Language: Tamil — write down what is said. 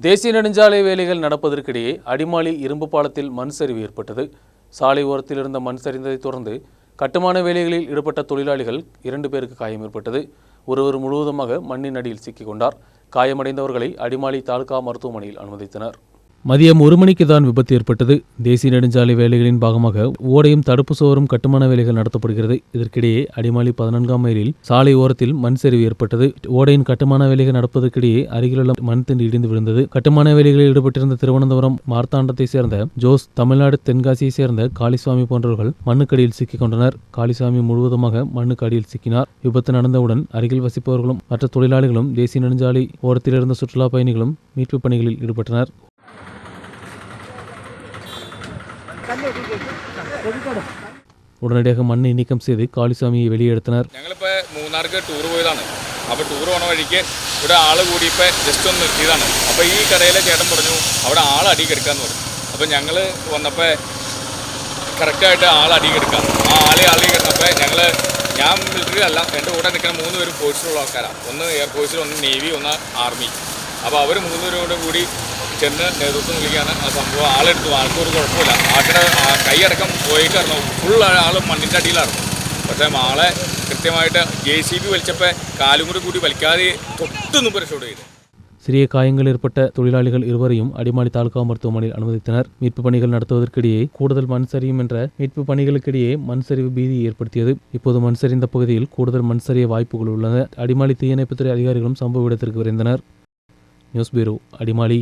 தேசிய நெடுஞ்சாலை வேலைகள் நடப்பதற்கிடையே அடிமாலி இரும்பு பாலத்தில் மண் சரிவு ஏற்பட்டது. சாலை ஓரத்தில் இருந்த மண் சரிந்ததைத் தொடர்ந்து கட்டுமான வேலைகளில் ஈடுபட்ட தொழிலாளிகள் இரண்டு பேருக்கு காயம் ஏற்பட்டது. ஒருவர் முழுவதுமாக மண்ணின் அடியில் சிக்கிக் கொண்டார். காயமடைந்தவர்களை அடிமாலி தாலுகா மருத்துவமனையில் அனுமதித்தனர். மதியம் ஒரு மணிக்கு தான் விபத்து ஏற்பட்டது. தேசிய நெடுஞ்சாலை வேலைகளின் பாகமாக ஓடையும் தடுப்பு சுவரும் கட்டுமான வேலைகள் நடத்தப்படுகிறது. இதற்கிடையே அடிமாலி பதினான்காம் மைலில் சாலை ஓரத்தில் மண் சரிவு ஏற்பட்டது. ஓடையின் கட்டுமான வேலைகள் நடப்பதற்கிடையே அருகிலுள்ள மண் திண்டு இடிந்து விழுந்தது. கட்டுமான வேலைகளில் ஈடுபட்டிருந்த திருவனந்தபுரம் மார்த்தாண்டத்தை சேர்ந்த ஜோஸ் தமிழ்நாடு தென்காசியை சேர்ந்த காளிசுவாமி போன்றவர்கள் மண்ணுக்கடியில் சிக்கிக் கொண்டனர். காளிசாமி முழுவதுமாக மண்ணுக்கு அடியில் சிக்கினார். விபத்து நடந்தவுடன் அருகில் வசிப்பவர்களும் மற்ற தொழிலாளிகளும் தேசிய நெடுஞ்சாலை ஓரத்தில் இருந்த சுற்றுலா பயணிகளும் மீட்பு பணிகளில் ஈடுபட்டனர். ഉടനടിയാക മണ്ണ് നീക്കം ചെയ്ത് കാളിസ്വാമിയെ വെളിയെടുത്തனர் ഞങ്ങളിപ്പോൾ മൂന്നാർക്ക് ടൂർ പോയതാണ്. അപ്പോൾ ടൂർ പോണ വഴിക്ക് ഇവിടെ ആൾ കൂടിയപ്പോൾ ജസ്റ്റ് ഒന്ന് നിർത്തിയതാണ് അപ്പോൾ ഈ കടയിലെ ചേട്ടൻ പറഞ്ഞു അവിടെ ആൾ അടി കെടുക്കാന്ന് പറഞ്ഞു. അപ്പോൾ ഞങ്ങൾ വന്നപ്പോൾ കറക്റ്റായിട്ട് ആൾ അടി കെടുക്കാം ആ ആളെ അടി കെട്ടപ്പോൾ ഞങ്ങൾ ഞാൻ മിലിറ്ററി അല്ല എന്റെ കൂടെ നിൽക്കുന്ന മൂന്ന് പേരും ഫോഴ്സിലുള്ള ആൾക്കാരാണ് ഒന്ന് എയർ ഫോഴ്സിൽ ഒന്ന് നേവി ഒന്ന് ആർമി അപ്പോൾ അവർ മൂന്നുപേരും കൂടി ചെന്ന് നേതൃത്വം നൽകിയാണ് ആ സംഭവം ആളെടുത്തു ആൾക്കൊരു കുഴപ്പമില്ല ആൾക്കാരുടെ ആ കൈയടക്കം പോയിട്ടായിരുന്നു ഫുൾ ആൾ മണ്ണിൻ്റെ അടിയിലായിരുന്നു പക്ഷേ ആളെ കൃത്യമായിട്ട് ജെ സി ബി വലിച്ചപ്പോൾ കാലും കൂടി കൂടി വലിക്കാതെ തൊട്ടൊന്നും പരിശോധന ചെയ്തു சிறிய காயங்கள் ஏற்பட்ட தொழிலாளிகள் இருவரையும் அடிமாலி தாலுகா மருத்துவமனையில் அனுமதித்தனர் மீட்பு பணிகள் நடத்துவதற்கிடையே கூடுதல் மண் சரியும் என்ற மீட்பு பணிகளுக்கிடையே மண் சரிவு பீதி ஏற்படுத்தியது இப்போது மண் சரிந்த பகுதியில் கூடுதல் மண் சரிய வாய்ப்புகள் உள்ளன அடிமாலி தீயணைப்புத்துறை அதிகாரிகளும் சம்பவ இடத்திற்கு விரைந்தனர் நியூஸ் பியூரோ அடிமாலி